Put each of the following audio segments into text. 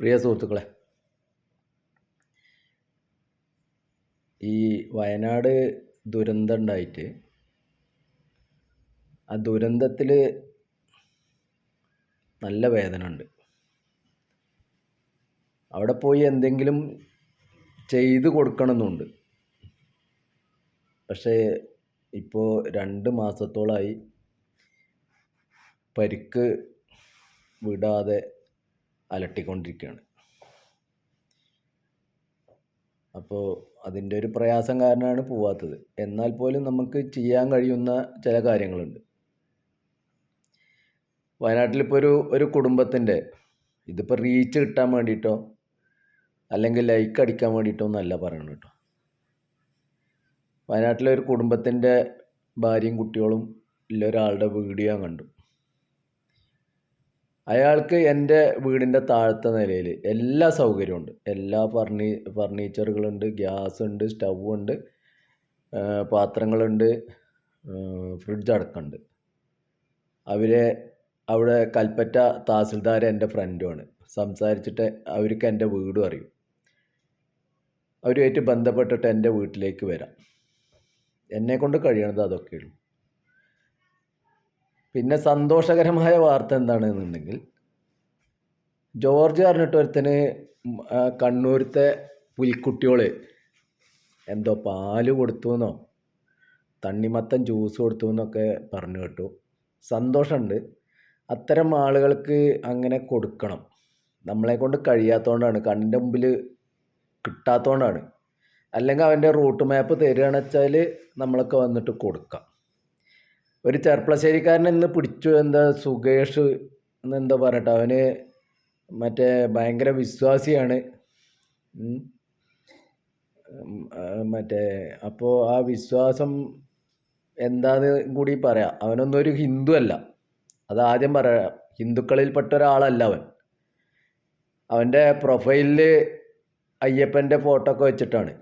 പ്രിയ സുഹൃത്തുക്കളെ ഈ വയനാട് ദുരന്തം ഉണ്ടായിട്ട് ആ ദുരന്തത്തിൽ നല്ല വേദന ഉണ്ട് അവിടെ പോയി എന്തെങ്കിലും ചെയ്ത് കൊടുക്കണമെന്നുണ്ട്. പക്ഷേ ഇപ്പോൾ രണ്ട് മാസത്തോളമായി പരിക്ക് വിടാതെ അലട്ടിക്കൊണ്ടിരിക്കുകയാണ്. അപ്പോൾ അതിന്റെ ഒരു പ്രയാസം കാരണമാണ് പോവാത്തത്. എന്നാൽ പോലും നമുക്ക് ചെയ്യാൻ കഴിയുന്ന ചില കാര്യങ്ങളുണ്ട്. വയനാട്ടിലിപ്പോൾ ഒരു ഒരു കുടുംബത്തിന്റെ ഇതിപ്പോൾ റീച്ച് കിട്ടാൻ വേണ്ടിയിട്ടോ അല്ലെങ്കിൽ ലൈക്ക് അടിക്കാൻ വേണ്ടിയിട്ടോ എന്നല്ല പറയണം കേട്ടോ. വയനാട്ടിലെ ഒരു കുടുംബത്തിന്റെ ഭാര്യയും കുട്ടികളും ഇല്ല ഒരാളുടെ വീഡിയോ കണ്ടു. അയാൾക്ക് എന്റെ വീടിന്റെ താഴത്തെ നിലയിൽ എല്ലാ സൗകര്യമുണ്ട് എല്ലാ ഫർണി ഫർണിച്ചറുകളുണ്ട് ഗ്യാസ് ഉണ്ട് സ്റ്റൗ ഉണ്ട് പാത്രങ്ങളുണ്ട് ഫ്രിഡ്ജ് അടക്കമുണ്ട്. അവരെ അവിടെ കൽപ്പറ്റ തഹസിൽദാർ എന്റെ ഫ്രണ്ടുമാണ്. സംസാരിച്ചിട്ട് അവർക്ക് എന്റെ വീടും അറിയും. അവരുമായിട്ട് ബന്ധപ്പെട്ടിട്ട് എന്റെ വീട്ടിലേക്ക് വരാം. എന്നെ കൊണ്ട് കഴിയണത് അതൊക്കെയുള്ളൂ. പിന്നെ സന്തോഷകരമായ വാർത്ത എന്താണെന്നുണ്ടെങ്കിൽ ജോർജ് പറഞ്ഞിട്ട് ഒരുത്തന് കണ്ണൂരത്തെ പുലിക്കുട്ടികളെ എന്തോ പാൽ കൊടുത്തു എന്നോ തണ്ണിമത്തൻ ജ്യൂസ് കൊടുത്തു എന്നൊക്കെ പറഞ്ഞു കേട്ടു. സന്തോഷമുണ്ട്. അത്തരം ആളുകൾക്ക് അങ്ങനെ കൊടുക്കണം. നമ്മളെ കൊണ്ട് കഴിയാത്തതുകൊണ്ടാണ് കണ്ണിന്റെ മുമ്പിൽ കിട്ടാത്തതുകൊണ്ടാണ് അല്ലെങ്കിൽ അവന്റെ റൂട്ട് മാപ്പ് തരികയാണെന്ന് വെച്ചാൽ നമ്മളൊക്കെ വന്നിട്ട് കൊടുക്കാം. ഒരു ചെർപ്പളശ്ശേരിക്കാരൻ ഇന്ന് പിടിച്ചു. എന്താ സുകേഷ് എന്താ പറയട്ടെ? അവന് മറ്റേ ഭയങ്കര വിശ്വാസിയാണ്. മറ്റേ അപ്പോൾ ആ വിശ്വാസം എന്താന്ന് കൂടി പറയാം. അവനൊന്നും ഒരു ഹിന്ദു അല്ല. അത് ആദ്യം പറയാം ഹിന്ദുക്കളിൽപ്പെട്ട ഒരാളല്ല അവൻ. അവന്റെ പ്രൊഫൈലിൽ അയ്യപ്പന്റെ ഫോട്ടോ ഒക്കെ വെച്ചിട്ടാണ്.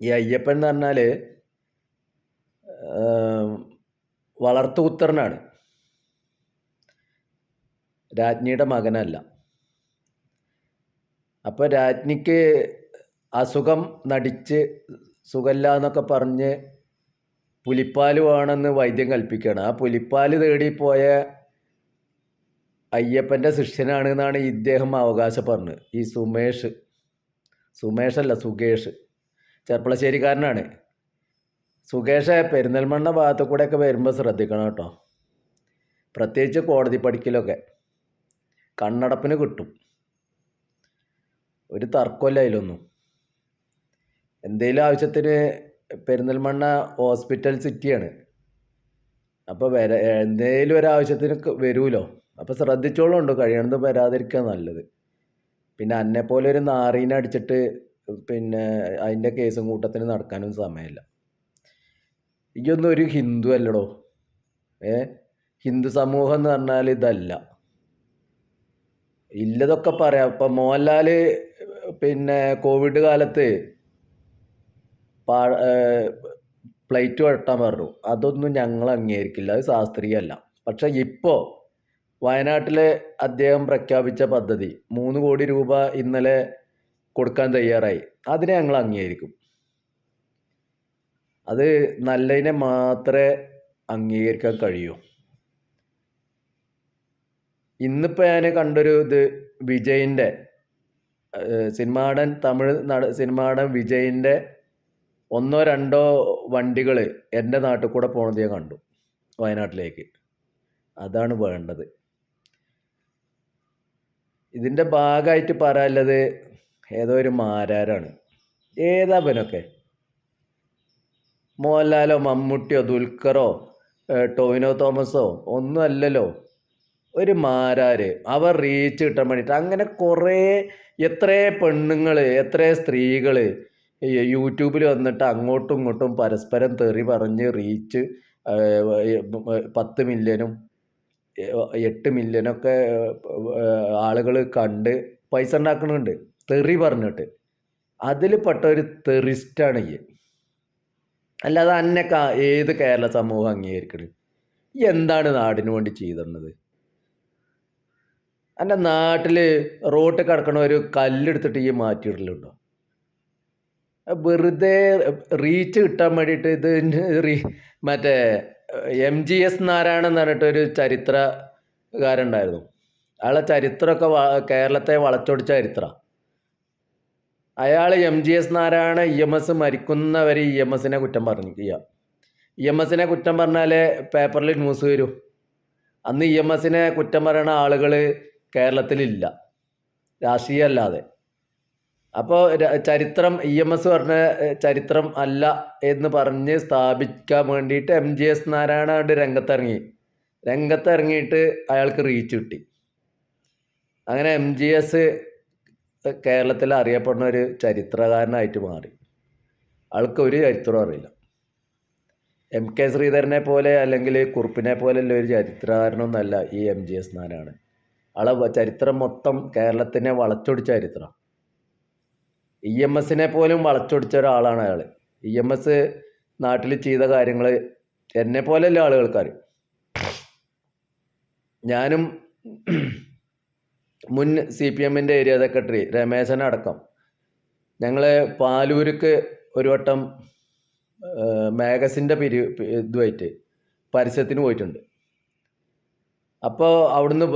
ഈ അയ്യപ്പൻ എന്ന് പറഞ്ഞാൽ വളർത്തുപുത്രനാണ് രാജ്ഞിയുടെ മകനല്ല. അപ്പോൾ രാജ്ഞിക്ക് അസുഖം നടിച്ച് സുഖമില്ല എന്നൊക്കെ പറഞ്ഞ് പുലിപ്പാൽ വേണമെന്ന് വൈദ്യം കൽപ്പിക്കുകയാണ്. ആ പുലിപ്പാൽ തേടിപ്പോയ പോയ അയ്യപ്പന്റെ ശിഷ്യനാണ് എന്നാണ് ഇദ്ദേഹം അവകാശപ്പെടുന്നത്. ഈ സുമേഷ്. സുമേഷല്ല സുകേഷ്. ചെർപ്പളശ്ശേരിക്കാരനാണ്. സുകേഷ് പെരിന്തൽമണ്ണ ഭാഗത്തു കൂടെയൊക്കെ വരുമ്പോൾ ശ്രദ്ധിക്കണം കേട്ടോ. പ്രത്യേകിച്ച് കോടതി പഠിക്കലൊക്കെ. കണ്ണടപ്പിന് കിട്ടും. ഒരു തർക്കമല്ല അതിലൊന്നും. എന്തെങ്കിലും ആവശ്യത്തിന് പെരിന്തൽമണ്ണ ഹോസ്പിറ്റൽ സിറ്റിയാണ്. അപ്പോൾ വര എന്തെങ്കിലും ഒരു ആവശ്യത്തിന് വരുമല്ലോ അപ്പോൾ ശ്രദ്ധിച്ചോളുണ്ട് കഴിയണത് വരാതിരിക്കുക നല്ലത്. പിന്നെ എന്നെ പോലെ ഒരു നാറീനെ അടിച്ചിട്ട് പിന്നെ അതിന്റെ കേസും കൂട്ടത്തിന് നടക്കാനും സമയമില്ല. ഇതൊന്നും ഒരു ഹിന്ദു അല്ലടോ. ഏ? ഹിന്ദു സമൂഹം എന്ന് പറഞ്ഞാൽ ഇതല്ല. ഇല്ലതൊക്കെ പറയാം. ഇപ്പം മോഹൻലാൽ പിന്നെ കോവിഡ് കാലത്ത് പാ പ്ലേറ്റ് വെട്ടാൻ പറഞ്ഞു. അതൊന്നും ഞങ്ങൾ അംഗീകരിക്കില്ല. അത് ശാസ്ത്രീയമല്ല പക്ഷെ ഇപ്പോൾ വയനാട്ടിലെ അദ്ദേഹം പ്രഖ്യാപിച്ച പദ്ധതി മൂന്ന് കോടി രൂപ ഇന്നലെ കൊടുക്കാൻ തയ്യാറായി. അതിനെ ഞങ്ങൾ അംഗീകരിക്കും. അത് നല്ലതിനെ മാത്രമേ അംഗീകരിക്കാൻ കഴിയൂ. ഇന്നിപ്പോൾ ഞാൻ കണ്ടൊരു ഇത് വിജയിന്റെ സിനിമാടൻ തമിഴ് നട സിനിമാടൻ വിജയിന്റെ ഒന്നോ രണ്ടോ വണ്ടികൾ എന്റെ നാട്ടിൽ കൂടെ പോണത് ഞാൻ കണ്ടു വയനാട്ടിലേക്ക്. അതാണ് വേണ്ടത്. ഇതിന്റെ ഭാഗമായിട്ട് പറയാനുള്ളത് ഏതോ ഒരു മാരാരാണ്. ഏതാ പനൊക്കെ മോഹൻലാലോ മമ്മൂട്ടിയോ ദുൽഖറോ ടോവിനോ തോമസോ ഒന്നുമല്ലല്ലോ. ഒരു മാരാര്. അവർ റീച്ച് കിട്ടാൻ വേണ്ടിയിട്ട് അങ്ങനെ കുറേ എത്ര പെണ്ണുങ്ങൾ എത്ര സ്ത്രീകൾ യൂട്യൂബിൽ വന്നിട്ട് അങ്ങോട്ടും ഇങ്ങോട്ടും പരസ്പരം തെറി പറഞ്ഞ് റീച്ച് പത്ത് മില്യനും എട്ട് മില്യനൊക്കെ ആളുകൾ കണ്ട് പൈസ ഉണ്ടാക്കുന്നുണ്ട് തെറി പറഞ്ഞിട്ട്. അതിൽ പെട്ട ഒരു തെറിസ്റ്റാണ് ഈ. അല്ലാതെ അന്നെ ഏത് കേരള സമൂഹം അംഗീകരിക്കണം? എന്താണ് നാടിന് വേണ്ടി ചെയ്തത് എന്റെ നാട്ടിൽ റോട്ട് കിടക്കണ ഒരു കല്ലെടുത്തിട്ട് ഈ മാറ്റിയിടലുണ്ടോ? വെറുതെ റീച്ച് കിട്ടാൻ വേണ്ടിയിട്ട് ഇത് റീ മറ്റേ എം ജി എസ് നാരായണൻ എന്ന് പറഞ്ഞിട്ടൊരു ചരിത്രകാരുണ്ടായിരുന്നു അയാളെ ചരിത്രമൊക്കെ കേരളത്തെ വളച്ചൊടിച്ച ചരിത്ര. അയാൾ M G S Narayana E M S മരിക്കുന്നവരെ E M എസിനെ കുറ്റം പറഞ്ഞിരിക്കുക. ഇ എം എസിനെ കുറ്റം പറഞ്ഞാലേ പേപ്പറിൽ ന്യൂസ് വരും. അന്ന് ഇ എം എസിനെ കുറ്റം പറയുന്ന ആളുകൾ കേരളത്തിലില്ല. രാഷ്ട്രീയമല്ലാതെ. അപ്പോൾ ചരിത്രം ഇ എം എസ് പറഞ്ഞ ചരിത്രം അല്ല എന്ന് പറഞ്ഞ് സ്ഥാപിക്കാൻ വേണ്ടിയിട്ട് എം ജി എസ് നാരായണ അവിടെ രംഗത്തിറങ്ങി. രംഗത്തിറങ്ങിയിട്ട് അയാൾക്ക് റീച്ച് കിട്ടി. അങ്ങനെ എം ജി എസ് കേരളത്തിൽ അറിയപ്പെടുന്ന ഒരു ചരിത്രകാരനായിട്ട് മാറി. ആൾക്ക് ഒരു ചരിത്രവും അറിയില്ല. എം കെ ശ്രീധരനെ പോലെ അല്ലെങ്കിൽ കുറുപ്പിനെ പോലെയുള്ള ഒരു ചരിത്രകാരനൊന്നല്ല ഈ എം ജി എസ് നാരായണൻ. ആളെ ചരിത്രം മൊത്തം കേരളത്തിനെ വളച്ചൊടിച്ച ചരിത്രം. ഇ എം എസിനെ പോലും വളച്ചൊടിച്ച ഒരാളാണ് അയാൾ. ഇ എം എസ് നാട്ടിൽ ചെയ്ത കാര്യങ്ങൾ എന്നെ പോലെയല്ല ആളുകൾക്കറിയും. ഞാനും മുൻ സി പി എമ്മിന്റെ ഏരിയ സെക്രട്ടറി രമേശനടക്കം ഞങ്ങൾ പാലൂർക്ക് ഒരു വട്ടം മാഗസിന്റെ പിരി ഇതുമായിട്ട് പരസ്യത്തിന് പോയിട്ടുണ്ട്. അപ്പോൾ അവിടുന്ന്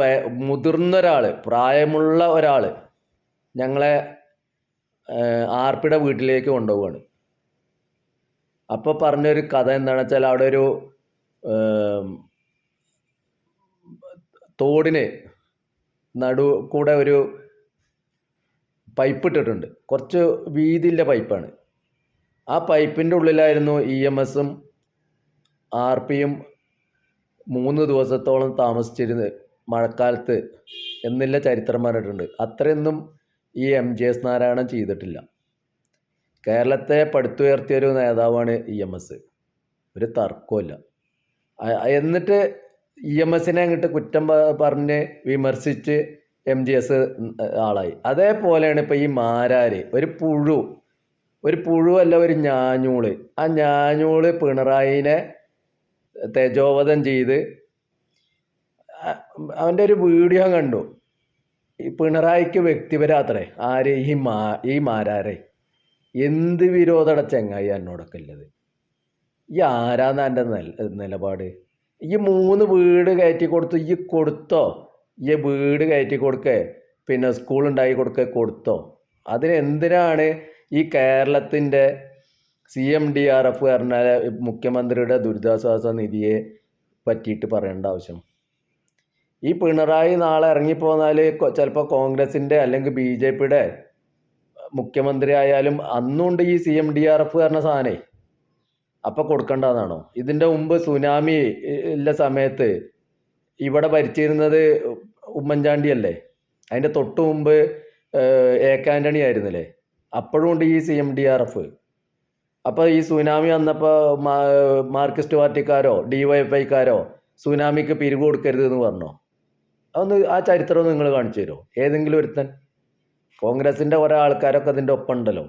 മുതിർന്ന ഒരാൾ പ്രായമുള്ള ഒരാൾ ഞങ്ങളെ ആർപ്പിയുടെ വീട്ടിലേക്ക് കൊണ്ടുപോവാണ്. അപ്പോൾ പറഞ്ഞൊരു കഥ എന്താണെന്ന് വെച്ചാൽ അവിടെ ഒരു തോടിന് നടു കൂടെ ഒരു പൈപ്പ് ഇട്ടിട്ടുണ്ട്. കുറച്ച് വീതിയുള്ള പൈപ്പാണ് ആ പൈപ്പിന്റെ ഉള്ളിലായിരുന്നു ഇ എം എസും ആർ പിയും മൂന്ന് ദിവസത്തോളം താമസിച്ചിരുന്ന് മഴക്കാലത്ത് എന്നില്ല ചരിത്രം പറഞ്ഞിട്ടുണ്ട്. അത്രയൊന്നും ഈ എം ജി എസ് നാരായണൻ ചെയ്തിട്ടില്ല. കേരളത്തെ പടുത്തുയർത്തിയൊരു നേതാവാണ് ഇ എം എസ് ഒരു തർക്കമില്ല എന്നിട്ട് ഇ എം എസിനെ അങ്ങോട്ട് കുറ്റം പറഞ്ഞ് വിമർശിച്ച് എം ജി എസ് ആളായി. അതേപോലെയാണ് ഇപ്പോൾ ഈ മാരാര് ഒരു പുഴു ഒരു പുഴുവല്ല ഒരു ഞാഞ്ഞൂൾ. ആ ഞാഞ്ഞൂൾ പിണറായിനെ തേജോവധം ചെയ്ത് അവന്റെ ഒരു വീഡിയോ കണ്ടു. ഈ പിണറായിക്ക് വ്യക്തിപരാത്രേ ആര്? ഈ മാ ഈ മാരാരെ. എന്ത് വിരോധട ചെങ്ങായി എന്നോടൊക്കെ ഉള്ളത്? ഈ ആരാന്നാന്റെ നില നിലപാട്? ഈ മൂന്ന് വീട് കയറ്റി കൊടുത്തു ഈ കൊടുത്തോ? ഈ വീട് കയറ്റി കൊടുക്കേ. പിന്നെ സ്കൂൾ ഉണ്ടാക്കി കൊടുക്കേ കൊടുത്തോ. അതിനെന്തിനാണ് ഈ കേരളത്തിന്റെ C M D R F പറഞ്ഞാൽ മുഖ്യമന്ത്രിയുടെ ദുരിതാശ്വാസ നിധിയെ പറ്റിയിട്ട് പറയേണ്ട ആവശ്യം? ഈ പിണറായി നാളെ ഇറങ്ങിപ്പോന്നാൽ ചിലപ്പോൾ കോൺഗ്രസിന്റെ അല്ലെങ്കിൽ ബി ജെ പിയുടെ മുഖ്യമന്ത്രി ആയാലും അന്നുണ്ട് ഈ C M D R F പറഞ്ഞ സാധനേ. അപ്പം കൊടുക്കേണ്ടതാണോ ഇതിന്റെ മുമ്പ് സുനാമി ഉള്ള സമയത്ത് ഇവിടെ ഭരിച്ചിരുന്നത് ഉമ്മൻചാണ്ടി അല്ലേ അതിന്റെ തൊട്ട് മുമ്പ് എ കെ ആന്റണി ആയിരുന്നില്ലേ? അപ്പോഴും ഉണ്ട് ഈ C M D R F. അപ്പോൾ ഈ സുനാമി വന്നപ്പോൾ മാർക്സിസ്റ്റ് പാർട്ടിക്കാരോ ഡി വൈ എഫ് ഐക്കാരോ സുനാമിക്ക് പിരിവ് കൊടുക്കരുത് എന്ന് പറഞ്ഞോ? അതൊന്ന് ആ ചരിത്രം നിങ്ങൾ കാണിച്ചു തരുമോ? ഏതെങ്കിലും ഒരുത്തൻ. കോൺഗ്രസിന്റെ ഒരാൾക്കാരൊക്കെ അതിന്റെ ഒപ്പം ഉണ്ടല്ലോ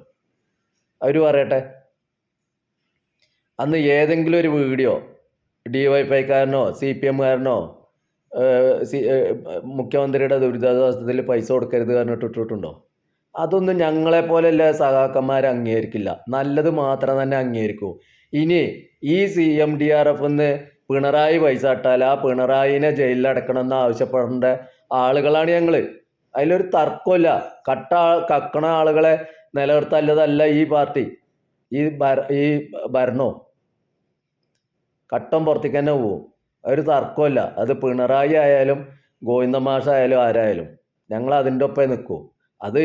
അവർ പറയട്ടെ. അന്ന് ഏതെങ്കിലും ഒരു വീഡിയോ ഡി വൈ ഫൈക്കാരനോ സി പി എമ്മുകാരനോ സി മുഖ്യമന്ത്രിയുടെ ദുരിതാശ്വാസത്തിൽ പൈസ കൊടുക്കരുത് പറഞ്ഞിട്ട് ഇട്ടിട്ടുണ്ടോ? അതൊന്നും ഞങ്ങളെ പോലെയുള്ള സഹാക്കന്മാർ അംഗീകരിക്കില്ല. നല്ലത് മാത്രം തന്നെ അംഗീകരിക്കൂ. ഇനി ഈ C M D R F എന്ന് പിണറായി പൈസ ഇട്ടാൽ ആ പിണറായിനെ എന്ന് ആവശ്യപ്പെടേണ്ട ആളുകളാണ് ഞങ്ങൾ അതിലൊരു തർക്കമില്ല. കട്ട കക്കണ ആളുകളെ നിലനിർത്തല്ലതല്ല ഈ പാർട്ടി. ഈ ഭര ഈ ഭരണവും. കട്ടം പുറത്തേക്ക് തന്നെ പോവും. ഒരു തർക്കമില്ല അത് പിണറായി ആയാലും ഗോവിന്ദമാഷായാലും ആരായാലും ഞങ്ങൾ അതിന്റെ ഒപ്പം നിൽക്കും. അത്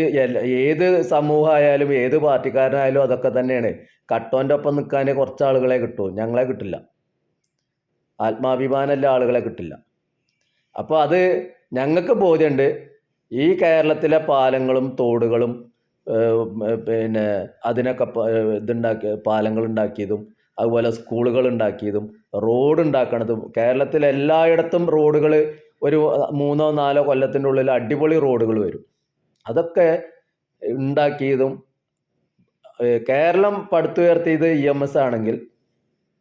ഏത് സമൂഹമായാലും ഏത് പാർട്ടിക്കാരനായാലും അതൊക്കെ തന്നെയാണ്. കട്ടോന്റെ ഒപ്പം നിൽക്കാൻ കുറച്ച് ആളുകളെ കിട്ടൂ. ഞങ്ങളെ കിട്ടില്ല. ആത്മാഭിമാനമുള്ള ആളുകളെ കിട്ടില്ല. അപ്പോൾ അത് ഞങ്ങൾക്ക് ബോധ്യമുണ്ട്. ഈ കേരളത്തിലെ പാലങ്ങളും തോടുകളും പിന്നെ അതിനൊക്കെ ഇതുണ്ടാക്കിയ ഇതുണ്ടാക്കി പാലങ്ങൾ ഉണ്ടാക്കിയതും അതുപോലെ സ്കൂളുകൾ ഉണ്ടാക്കിയതും റോഡ് ഉണ്ടാക്കണതും കേരളത്തിൽ എല്ലായിടത്തും റോഡുകൾ ഒരു മൂന്നോ നാലോ കൊല്ലത്തിന്റെ ഉള്ളിൽ അടിപൊളി റോഡുകൾ വരും. അതൊക്കെ ഉണ്ടാക്കിയതും കേരളം പടുത്തുയർത്തിയത് ഇ എം എസ് ആണെങ്കിൽ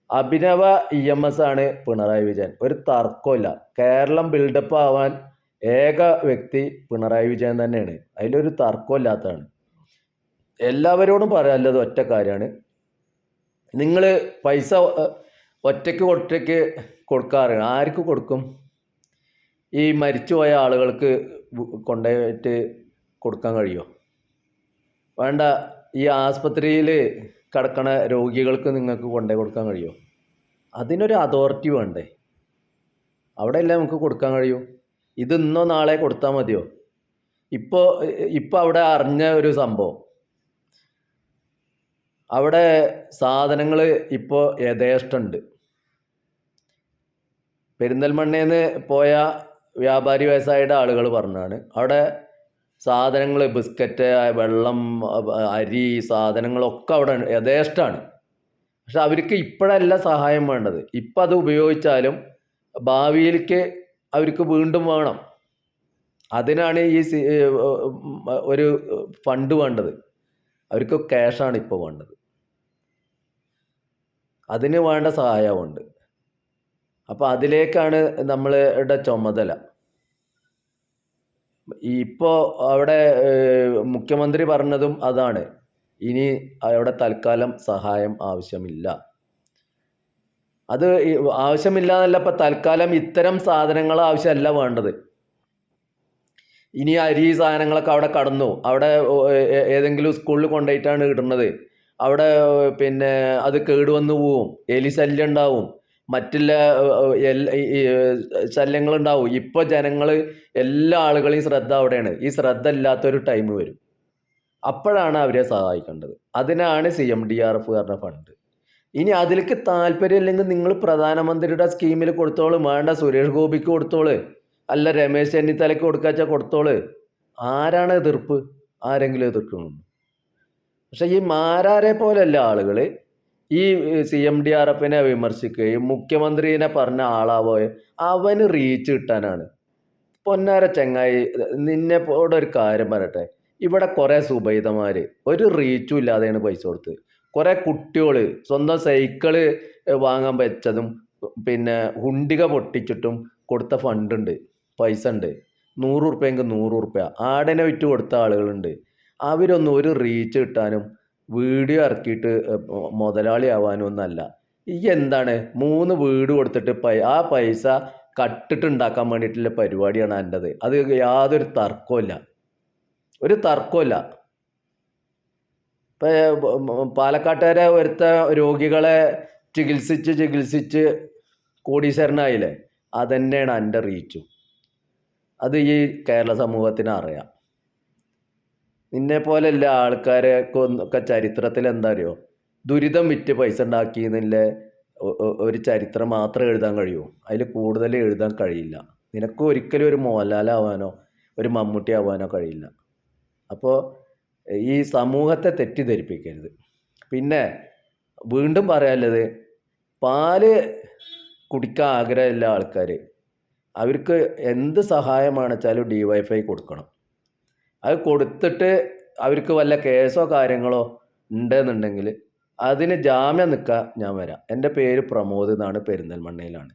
അഭിനവ ഇ എം എസ് ആണ് പിണറായി വിജയൻ. ഒരു തർക്കമില്ല കേരളം ബിൽഡപ്പ് ആവാൻ ഏക വ്യക്തി പിണറായി വിജയൻ തന്നെയാണ്. അതിലൊരു തർക്കമില്ലാത്തതാണ് എല്ലാവരോടും പറയാനുള്ളത് ഒറ്റ കാര്യമാണ്. നിങ്ങൾ പൈസ ഒറ്റയ്ക്ക് ഒറ്റയ്ക്ക് കൊടുക്കാറ്? ആർക്ക് കൊടുക്കും? ഈ മരിച്ചുപോയ ആളുകൾക്ക് കൊണ്ടുപോയിട്ട് കൊടുക്കാൻ കഴിയുമോ വേണ്ട ഈ ആസ്പത്രിയിൽ കിടക്കണ രോഗികൾക്ക് നിങ്ങൾക്ക് കൊണ്ടുപോയി കൊടുക്കാൻ കഴിയുമോ അതിനൊരു അതോറിറ്റി വേണ്ടേ? അവിടെയല്ലേ നമുക്ക് കൊടുക്കാൻ കഴിയൂ. ഇത് ഇന്നോ നാളെ കൊടുത്താൽ മതിയോ? ഇപ്പോൾ ഇപ്പോൾ അവിടെ അറിഞ്ഞ ഒരു സംഭവം. അവിടെ സാധനങ്ങൾ ഇപ്പോൾ യഥേഷ്ടമുണ്ട് പെരിന്തൽമണ്ണയിൽ നിന്ന് പോയ വ്യാപാരി വ്യവസായിയുടെ ആളുകൾ പറഞ്ഞാണ്. അവിടെ സാധനങ്ങൾ ബിസ്ക്കറ്റ് വെള്ളം അരി സാധനങ്ങളൊക്കെ അവിടെ യഥേഷ്ടമാണ് പക്ഷെ അവർക്ക് ഇപ്പോഴല്ല സഹായം വേണ്ടത്. ഇപ്പം അത് ഉപയോഗിച്ചാലും ഭാവിയിലേക്ക് അവർക്ക് വീണ്ടും വേണം. അതിനാണ് ഈ ഒരു ഫണ്ട് വേണ്ടത്. അവർക്ക് ക്യാഷാണ് ഇപ്പോൾ വേണ്ടത്. അതിന് വേണ്ട സഹായമുണ്ട് അപ്പോൾ അതിലേക്കാണ് നമ്മളുടെ ചുമതല. ഇപ്പോൾ അവിടെ മുഖ്യമന്ത്രി പറഞ്ഞതും അതാണ്. ഇനി അവിടെ തൽക്കാലം സഹായം ആവശ്യമില്ല. അത് ആവശ്യമില്ല എന്നല്ല ഇപ്പം തൽക്കാലം ഇത്തരം സാധനങ്ങൾ ആവശ്യമല്ല വേണ്ടത്. ഇനി അരി സാധനങ്ങളൊക്കെ അവിടെ കടന്നു. അവിടെ ഏതെങ്കിലും സ്കൂളിൽ കൊണ്ടുപോയിട്ടാണ് ഇടുന്നത്. അവിടെ പിന്നെ അത് കേടുവന്നു പോവും. എലി ശല്യം ഉണ്ടാവും. മറ്റുള്ള ശല്യങ്ങൾ ഉണ്ടാവും. ഇപ്പോൾ ജനങ്ങൾ എല്ലാ ആളുകളെയും ശ്രദ്ധ അവിടെയാണ്. ഈ ശ്രദ്ധ ഇല്ലാത്തൊരു ടൈം വരും. അപ്പോഴാണ് അവരെ സഹായിക്കേണ്ടത്. അതിനാണ് C M D R F പറഞ്ഞ ഫണ്ട് ഇനി അതിലേക്ക് താല്പര്യം ഇല്ലെങ്കിൽ നിങ്ങൾ പ്രധാനമന്ത്രിയുടെ സ്കീമിൽ കൊടുത്തോളൂ. വേണ്ട സുരേഷ് ഗോപിക്ക് കൊടുത്തോൾ. അല്ല രമേശ് ചെന്നിത്തലയ്ക്ക് കൊടുക്കാച്ചാൽ കൊടുത്തോൾ. ആരാണ് എതിർപ്പ്? ആരെങ്കിലും എതിർക്കുന്നു പക്ഷെ ഈ മാരാരെ പോലെയല്ല ആളുകൾ ഈ സി എം ഡി ആർ എഫിനെ വിമർശിക്കുകയും മുഖ്യമന്ത്രിനെ പറഞ്ഞ ആളാവുകയും അവന് റീച്ച് കിട്ടാനാണ്. പൊന്നാര ചെങ്ങായി നിന്നെ ഇവിടെ ഒരു കാര്യം പറയട്ടെ. ഇവിടെ കുറേ സുബൈതമാർ ഒരു റീച്ചും ഇല്ലാതെയാണ് പൈസ കൊടുത്ത്. കുറേ കുട്ടികൾ സ്വന്തം സൈക്കിൾ വാങ്ങാൻ വെച്ചതും പിന്നെ ഹുണ്ടിക പൊട്ടിച്ചിട്ടും കൊടുത്ത ഫണ്ടുണ്ട് പൈസ ഉണ്ട്. നൂറ് ഉറുപ്പ്യെങ്കിൽ നൂറ് ഉറുപ്പ്യ. ആടിനെ വിറ്റ് കൊടുത്ത ആളുകളുണ്ട്. അവരൊന്നും ഒരു റീച്ച് കിട്ടാനും വീഡിയോ ഇറക്കിയിട്ട് മുതലാളി ആവാനും ഒന്നല്ല ഈ എന്താണ്? മൂന്ന് വീട് കൊടുത്തിട്ട് പൈ ആ പൈസ കട്ടിട്ടുണ്ടാക്കാൻ വേണ്ടിയിട്ടുള്ള പരിപാടിയാണ് എന്റെത് അത് യാതൊരു തർക്കമില്ല ഒരു തർക്കമില്ല ഇപ്പം പാലക്കാട്ടുകാരെ ഒരുത്ത രോഗികളെ ചികിത്സിച്ച് ചികിത്സിച്ച് കോടീശ്വരനായില്ലേ? അതന്നെയാണ് എന്റെ റീച്ചും അത് ഈ കേരള സമൂഹത്തിന് അറിയാം. നിന്നെ എല്ലാ ആൾക്കാരെ ഒക്കെ ചരിത്രത്തിൽ എന്താ അറിയോ? ദുരിതം വിറ്റ് പൈസ ഉണ്ടാക്കിയെന്നില്ല ഒരു ചരിത്രം മാത്രമേ എഴുതാൻ കഴിയൂ. അതിൽ കൂടുതൽ എഴുതാൻ കഴിയില്ല. നിനക്ക് ഒരിക്കലും ഒരു മോഹൻലാലാവാനോ ഒരു മമ്മൂട്ടി ആവാനോ കഴിയില്ല. അപ്പോൾ ഈ സമൂഹത്തെ തെറ്റിദ്ധരിപ്പിക്കരുത്. പിന്നെ വീണ്ടും പറയാനുള്ളത് പാൽ കുടിക്കാൻ ആഗ്രഹമില്ല ആൾക്കാർ അവർക്ക് എന്ത് സഹായമാണ് വെച്ചാലും ഡി വൈഫൈ കൊടുക്കണം. അത് കൊടുത്തിട്ട് അവർക്ക് വല്ല കേസോ കാര്യങ്ങളോ ഉണ്ടെന്നുണ്ടെങ്കിൽ അതിന് ജാമ്യം നിൽക്കാൻ ഞാൻ വരാം. എന്റെ പേര് പ്രമോദ് എന്നാണ് പെരിന്തൽമണ്ണയിലാണ്.